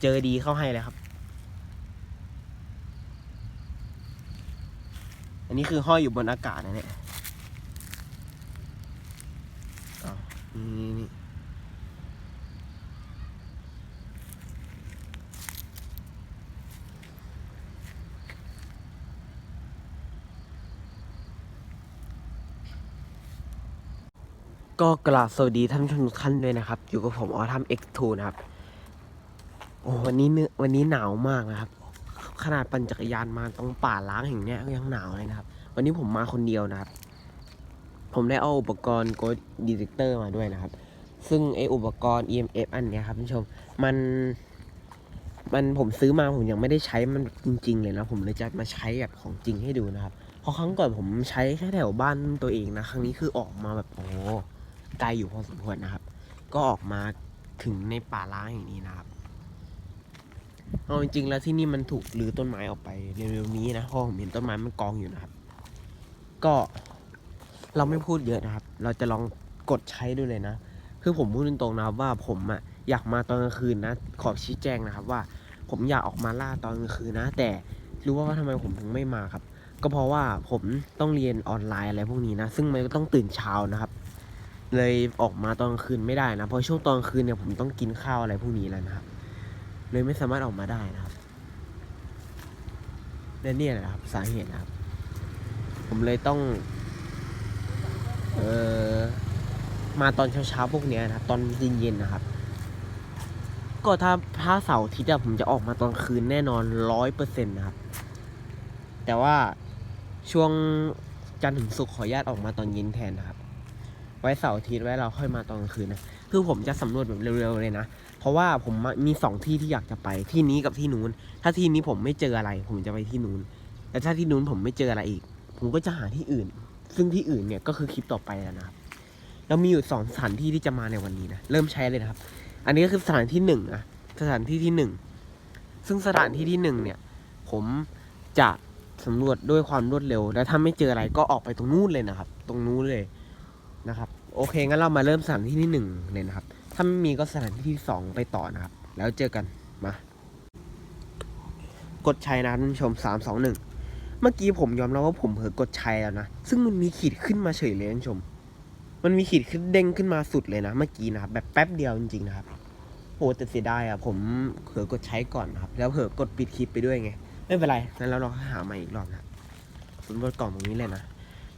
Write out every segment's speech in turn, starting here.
เจอดีเข้าให้เลยครับ อันนี้คือห้อยอยู่บนอากาศนะเนี่ยนี่นี่ก็กราบสวัสดีท่านผู้ชมทุกท่านด้วยนะครับ อยู่กับผมออทัม X2 นะครับ โอ้วันนี้เนื้อวันนี้หนาวมากนะครับ ขนาดปั่นจักรยานมาตรงป่าล้างแห่งเนี้ยก็ยังหนาวเลยนะครับ วันนี้ผมมาคนเดียวนะครับ ผมได้เอาอุปกรณ์ Ghost Detector มาด้วยนะครับ ซึ่งไออุปกรณ์ EMF อันเนี้ยครับท่านผู้ชมมันมันผมซื้อมาผมยังไม่ได้ใช้มันจริง ๆ เลยนะ ผมเลยจะมาใช้แบบของจริงให้ดูนะครับเพราะครั้งก่อนผมใช้แค่แถวบ้านตัวเองนะ ครั้งนี้คือออกมาแบบโอ้ไกลอยู่พอสมควรนะครับ ก็ออกมาถึงในป่าล้างอย่างนี้นะครับ เอาจริงๆแล้วที่นี่มันถูกรื้อต้นไม้ออกไปเร็วๆนี้นะเพราะผมเห็นต้นไม้มันกองอยู่นะครับ ก็เราไม่พูดเยอะนะครับ เราจะลองกดใช้ดูเลยนะ คือผมพูดตรงๆนะครับว่าผมอะอยากมาตอนกลางคืนนะ ขอชี้แจงนะครับว่า ผมอยากออกมาล่าตอนกลางคืนนะ แต่รู้ว่าทำไมผมถึงไม่มาครับ ก็เพราะว่าผมต้องเรียนออนไลน์อะไรพวกนี้นะ ซึ่งมันก็ต้องตื่นเช้านะครับ เลยออกมาตอนกลางคืนไม่ได้นะ เพราะช่วงตอนกลางคืนเนี่ยผมต้องกินข้าวอะไรพวกนี้แล้วนะครับ เลยไม่สามารถออกมาได้นะครับและนี่แหละครับสาเหตุนะครับ ผมเลยต้อง เอ่อ มาตอนเช้าๆพวกเนี้ยนะครับ ตอนเย็นๆนะครับ ก็ถ้าถ้าเสาร์อาทิตย์ผมจะออกมาตอนคืนแน่นอนร้อยเปอร์เซ็นต์นะครับ แต่ว่าช่วงจันทร์ถึงศุกร์ขออนุญาตออกมาตอนเย็นแทนนะครับ ไว้เสาร์อาทิตย์ไว้เราค่อยมาตอนกลางคืนนะ คือผมจะสำรวจแบบเร็วๆเลยนะ เพราะว่าผมมีสองที่ที่อยากจะไปที่นี้กับที่นู้น ถ้าที่นี้ผมไม่เจออะไร ผมจะไปที่นู้นแต่ถ้าที่นู้นผมไม่เจออะไรอีก ผมก็จะหาที่อื่น ซึ่งที่อื่นเนี่ยก็คือคลิปต่อไปแล้วนะครับเรามีอยู่สองสถานที่ที่จะมาในวันนี้นะเริ่มใช้เลยนะครับ อันนี้ก็คือสถานที่หนึ่งนะสถานที่ที่หนึ่งซึ่งสถานที่ที่หนึ่งเนี่ยผมจะสำรวจด้วยความรวดเร็ว แล้วถ้าไม่เจออะไรก็ออกไปตรงนู้นเลยนะครับ ตรงนู้นเลยนะครับ โอเคงั้นเรามาเริ่มสถานที่ที่หนึ่งเลยนะครับ ถ้าไม่มีก็สถานที่ที่สองไปต่อนะครับ แล้วเจอกันมากดใช้นะท่านผู้ชมสามสองหนึ่งเมื่อกี้ผมยอมรับว่าผมเผลอกดใช้แล้วนะ ซึ่งมันมีขีดขึ้นมาเฉยเลยท่านผู้ชม มันมีขีดขึ้นเด้งขึ้นมาสุดเลยนะ เมื่อกี้นะครับแบบแป๊บเดียวจริงๆนะครับโหแต่เสียดายอะผมเผลอกดใช้ก่อนนะครับ แล้วเผลอกดปิดคลิปไปด้วยไง ไม่เป็นไรงั้นเราลองหาใหม่อีกรอบนะสำรวจกล่องตรงนี้เลยนะ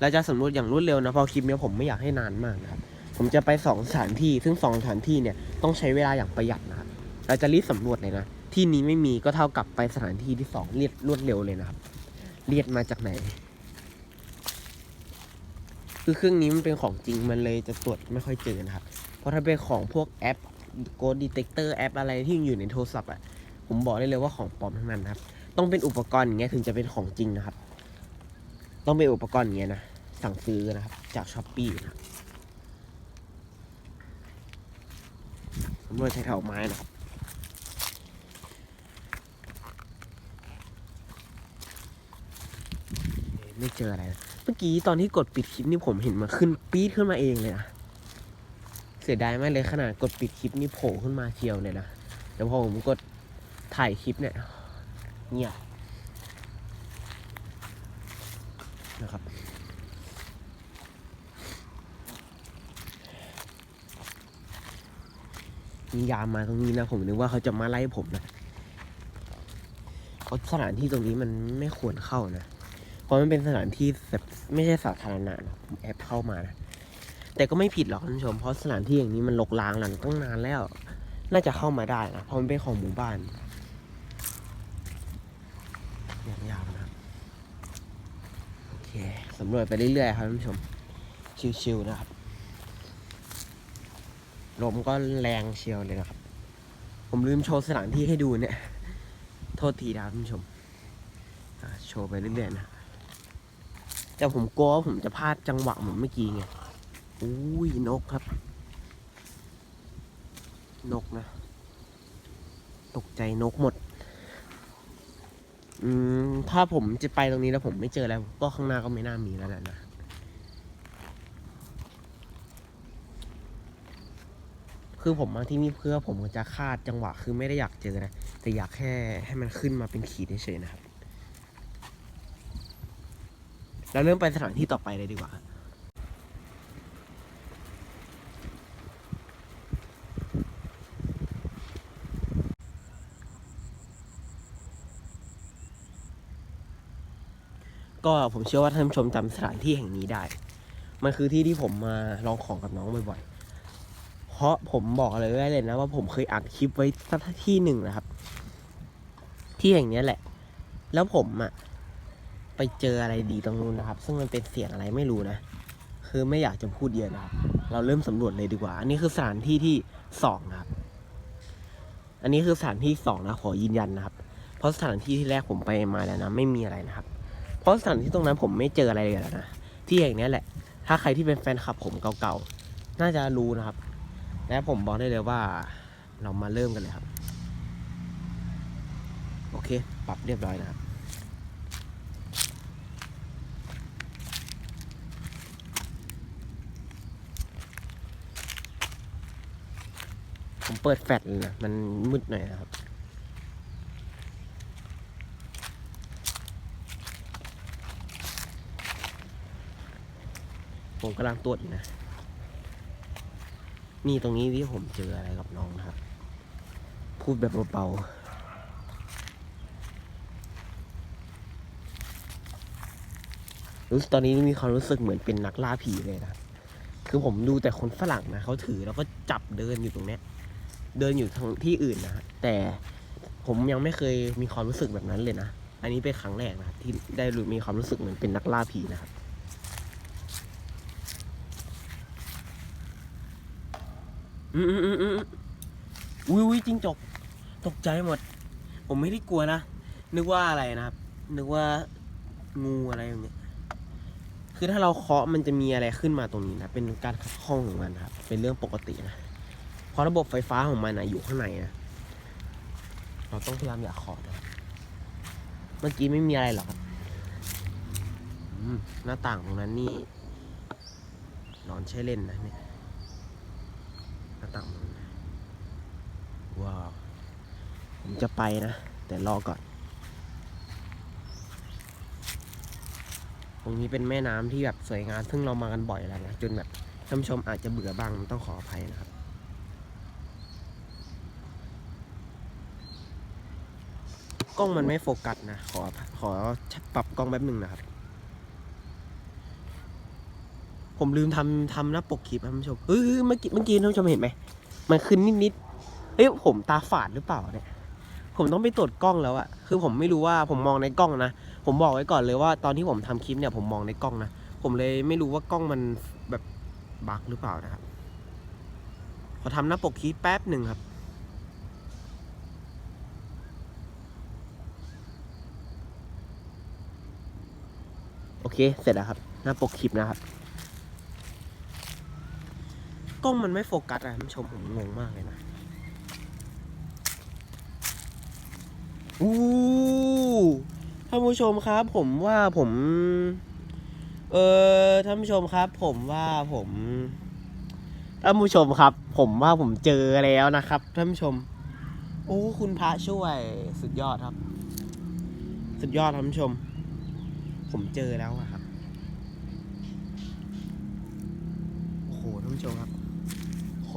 เราจะสำรวจอย่างรวดเร็วนะเพราะคลิปเนี้ยผมไม่อยากให้นานมากนะครับ ผมจะไปสองสถานที่ ซึ่งสองสถานที่เนี่ยต้องใช้เวลาอย่างประหยัดนะครับเราจะรีบสำรวจเลยนะ ที่นี้ไม่มีก็เท่ากับไปสถานที่ที่สองเรียดรวดเร็วเลยนะครับ เรียดมาจากไหน คือเครื่องนี้มันเป็นของจริงมันเลยจะตรวจไม่ค่อยเจอนะครับ เพราะถ้าเป็นของพวกแอป Go Detector แอปอะไรที่อยู่ในโทรศัพท์อะ ผมบอกได้เลยว่าของปลอมทั้งนั้นนะครับ ต้องเป็นอุปกรณ์อย่างเงี้ยถึงจะเป็นของจริงนะครับ ต้องเป็นอุปกรณ์อย่างเงี้ยนะ สั่งซื้อนะครับ จากช้อปปี้นะครับ สำรวจใช้เถาไม้นะครับไม่เจออะไร เมื่อกี้ตอนที่กดปิดคลิปนี่ผมเห็นมันขึ้นปี๊ดขึ้นมาเองเลยนะ เสียดายมากเลยขนาดกดปิดคลิปนี่โผล่ขึ้นมาเชียวเลยนะแต่พอผมกดถ่ายคลิปเนี่ยเงียบนะครับ มียามมาตรงนี้นะ ผมนึกว่าเขาจะมาไล่ผมนะเพราะสถานที่ตรงนี้มันไม่ควรเข้านะ เพราะมันเป็นสถานที่แบบไม่ใช่สาธารณะนะผมแอบเข้ามานะ แต่ก็ไม่ผิดหรอกท่านผู้ชม เพราะสถานที่อย่างนี้มันลกล้างหลังตั้งนานแล้ว น่าจะเข้ามาได้นะ เพราะมันเป็นของหมู่บ้านอย่างยาวนะโอเคสำรวจไปเรื่อยๆครับท่านผู้ชม ชิวๆนะครับ ลมก็แรงเชียวเลยนะครับ ผมลืมโชว์สถานที่ให้ดูเนี่ย โทษทีนะครับท่านผู้ชมโชว์ไปเรื่อยๆนะ แต่ผมกลัวว่าผมจะพลาดจังหวะเหมือนเมื่อกี้ไงอุ้ยนกครับ นกนะ ตกใจนกหมด อืมถ้าผมจะไปตรงนี้แล้วผมไม่เจอแล้วก็ข้างหน้าก็ไม่น่ามีแล้วแหละนะ คือผมมาที่นี่เพื่อผมจะคาดจังหวะคือไม่ได้อยากเจอนะแต่อยากแค่ให้มันขึ้นมาเป็นขีดเฉยๆนะครับเราเริ่มไปสถานที่ต่อไปเลยดีกว่าก็ผมเชื่อว่าท่านผู้ชมจำสถานที่แห่งนี้ได้ มันคือที่ที่ผมมาลองของกับน้องบ่อยๆ เพราะผมบอกเลยได้เลยนะว่าผมเคยอัดคลิปไว้สักที่หนึ่งนะครับ ที่แห่างเนี้ยแหละ แล้วผมอะไปเจออะไรดีตรงนู้นนะครับ ซึ่งมันเป็นเสียงอะไรไม่รู้นะ คือไม่อยากจะพูดเยอะนะครับ เราเริ่มสำรวจเลยดีกว่า อันนี้คือสถานที่ที่สองนะครับ อันนี้คือสถานที่สองนะ ขอยืนยันนะครับ เพราะสถานที่ที่แรกผมไปมาแล้วนะ ไม่มีอะไรนะครับ เพราะสถานที่ตรงนั้นผมไม่เจออะไรเลยแล้วนะ ที่แห่างนี้แหละ ถ้าใครที่เป็นแฟนคลับผมเก่าๆ น่าจะรู้นะครับ และผมบอกได้เลยว่าเรามาเริ่มกันเลยครับ โอเค ปรับเรียบร้อยนะครับผมเปิดแฟลชเลยนะมันมืดหน่อยนะครับผมกำลังตรวจอยู่นะ นี่ตรงนี้ที่ผมเจออะไรกับน้องนะครับ พูดแบบเบาๆรู้สึกตอนนี้มีความรู้สึกเหมือนเป็นนักล่าผีเลยนะคือผมดูแต่คนฝรั่งนะเขาถือแล้วก็จับเดินอยู่ตรงเนี้ย เดินอยู่ทางที่อื่นนะแต่ผมยังไม่เคยมีความรู้สึกแบบนั้นเลยนะ อันนี้เป็นครั้งแรกนะที่ได้มีความรู้สึกเหมือนเป็นนักล่าผีนะครับ อืมอืมอืมอืมอุ้ยอุ้ยจริงจก ตกใจหมด ผมไม่ได้กลัวนะ นึกว่าอะไรนะครับ นึกว่างูอะไรอย่างเงี้ย คือถ้าเราเคาะมันจะมีอะไรขึ้นมาตรงนี้นะ เป็นการขัดข้องของมันครับ เป็นเรื่องปกตินะ เพราะระบบไฟฟ้าของมันนะอยู่ข้างในนะ เราต้องพยายามอย่าเคาะนะ เมื่อกี้ไม่มีอะไรหรอกครับหน้าต่างตรงนั้นนี่นอนใช้เล่นนะเนี่ย ต่างตรงนั้นนะว้าว ผมจะไปนะ แต่รอก่อน ตรงนี้เป็นแม่น้ำที่แบบสวยงามซึ่งเรามากันบ่อยแล้วนะ จนแบบท่านชมอาจจะเบื่อบ้างต้องขออภัยนะครับกล้องมันไม่โฟกัสนะ ขอขอปรับกล้องแป๊บหนึ่งนะครับ ผมลืมทำทำหน้าปกคลิปท่านผู้ชมเฮ้ยเมื่อกี้เมื่อกี้ท่านผู้ชมเห็นไหมมันขึ้นนิดนิดๆเอ้ยผมตาฝาดหรือเปล่าเนี่ยผมต้องไปตรวจกล้องแล้วอะคือผมไม่รู้ว่าผมมองในกล้องนะผมบอกไว้ก่อนเลยว่าตอนที่ผมทำคลิปเนี่ยผมมองในกล้องนะผมเลยไม่รู้ว่ากล้องมันแบบบักหรือเปล่านะครับขอทำหน้าปกคลิปแป๊บหนึ่งครับโอเค เสร็จแล้วครับ หน้าปกคลิปนะครับ กล้องมันไม่โฟกัสอะท่านผู้ชมผมงงมากเลยนะอู้ท่านผู้ชมครับ ผมว่าผม เออท่านผู้ชมครับ ผมว่าผมท่านผู้ชมครับ ผมว่าผมเจอแล้วนะครับท่านผู้ชม โอ้คุณพระช่วย สุดยอดครับ สุดยอดท่านผู้ชม ผมเจอแล้วอะครับโอ้โหท่านผู้ชมครับ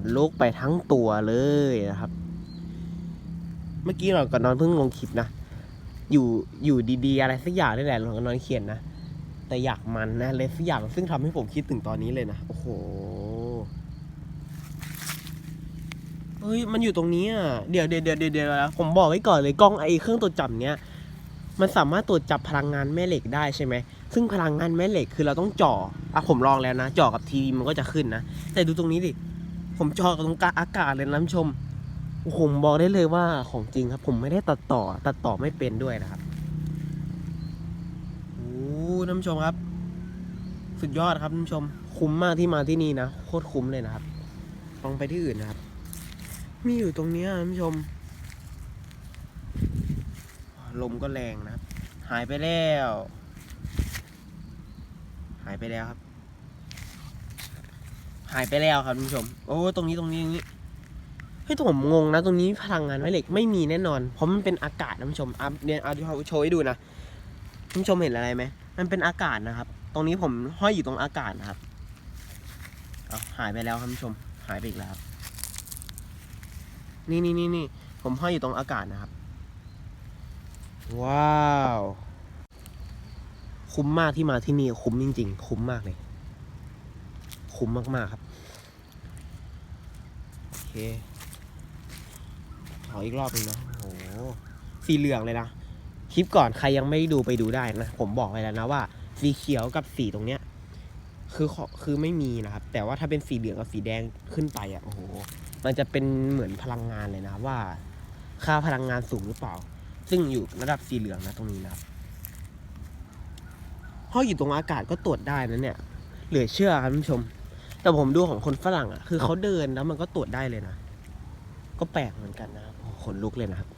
นลุกไปทั้งตัวเลยนะครับ เมื่อกี้เราก่อนอนเพิ่งลงคลิปนะ อยู่อยู่ดีๆ อะไรสักอย่างนี่แหละหลังก่อนอนเขียนนะ แต่อยากมันนะเลยสักอย่างซึ่งทำให้ผมคิดถึงตอนนี้เลยนะ โอ้โห เฮ้ย มันอยู่ตรงนี้อะ เดี๋ยวเดี๋ยวเดี๋ยวเดี๋ยวเดี๋ยวผมบอกไว้ก่อนเลยกล้องไอ้เครื่องตรวจจับเนี้ย มันสามารถตรวจจับพลังงานแม่เหล็กได้ใช่ไหม ซึ่งพลังงานแม่เหล็กคือเราต้องจ่ออะผมลองแล้วนะ จ่อกับทีวีมันก็จะขึ้นนะ แต่ดูตรงนี้ดิ ผมจ่อกตรงกลางอากาศเลยนะท่าชมผมบอกได้เลยว่าของจริงครับ ผมไม่ได้ตัดต่อ ตัดต่อไม่เป็นด้วยนะครับโอ้นผู้ชมครับ สุดยอดครับนผู้ชม คุ้มมากที่มาที่นี่นะโคตรคุ้มเลยนะครับลองไปที่อื่นนะครับ มีอยู่ตรงนี้นผู้ชม ลมก็แรงนะครับ หายไปแล้ว หายไปแล้วครับ หายไปแล้วครับท่านผู้ชม โอ้ตรงนี้ตรงนี้ตรงนี้เฮ้ยแต่ผมงงนะ ตรงนี้พลังงานแม่เหล็กไม่มีแน่นอน เพราะมันเป็นอากาศนะท่านผู้ชมอะเนี่ยเอาเอาโชว์ให้ดูนะท่านผู้ชมเห็นอะไรไหมมันเป็นอากาศนะครับ ตรงนี้ผมห้อยอยู่ตรงอากาศนะครับเอาหายไปแล้วครับท่านผู้ชม หายไปอีกแล้วครับนี่นี่นี่นี่ผมห้อยอยู่ตรงอากาศนะครับ ว้าว คุ้มมากที่มาที่นี่ คุ้มจริง ๆ คุ้มมากเลย คุ้มมากๆครับ เคขออีกรอบนึงนะโอ้โหสีเหลืองเลยนะคลิปก่อนใครยังไม่ดูไปดูได้นะ ผมบอกไว้แล้วนะว่า สีเขียวกับสีตรงเนี้ย คือคือไม่มีนะครับ แต่ว่าถ้าเป็นสีเหลืองกับสีแดงขึ้นไปอะโอ้โห มันจะเป็นเหมือนพลังงานเลยนะว่า ค่าพลังงานสูงหรือเปล่า ซึ่งอยู่ระดับสีเหลืองนะตรงนี้นะครับห้อยอยู่ตรงอากาศก็ตรวจได้นะเนี่ย เหลือเชื่อครับท่านผู้ชม แต่ผมดูของคนฝรั่งอะ คือเขาเดินแล้วมันก็ตรวจได้เลยนะ ก็แปลกเหมือนกันนะครับโอ้โหขนลุกเลยนะครับ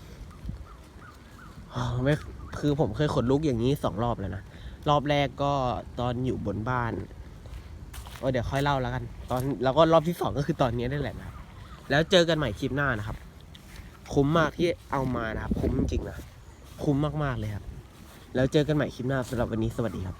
อ๋อไม่คือผมเคยขนลุกอย่างนี้สองรอบแล้วนะ รอบแรกก็ตอนอยู่บนบ้านโอ้เดี๋ยวค่อยเล่าแล้วกัน ตอนแล้วก็รอบที่สองก็คือตอนนี้ได้แหละนะครับแล้วเจอกันใหม่คลิปหน้านะครับ คุ้มมากที่เอามานะครับ คุ้มจริงๆนะ คุ้มมากๆเลยครับ แล้วเจอกันใหม่คลิปหน้าสำหรับวันนี้สวัสดีครับ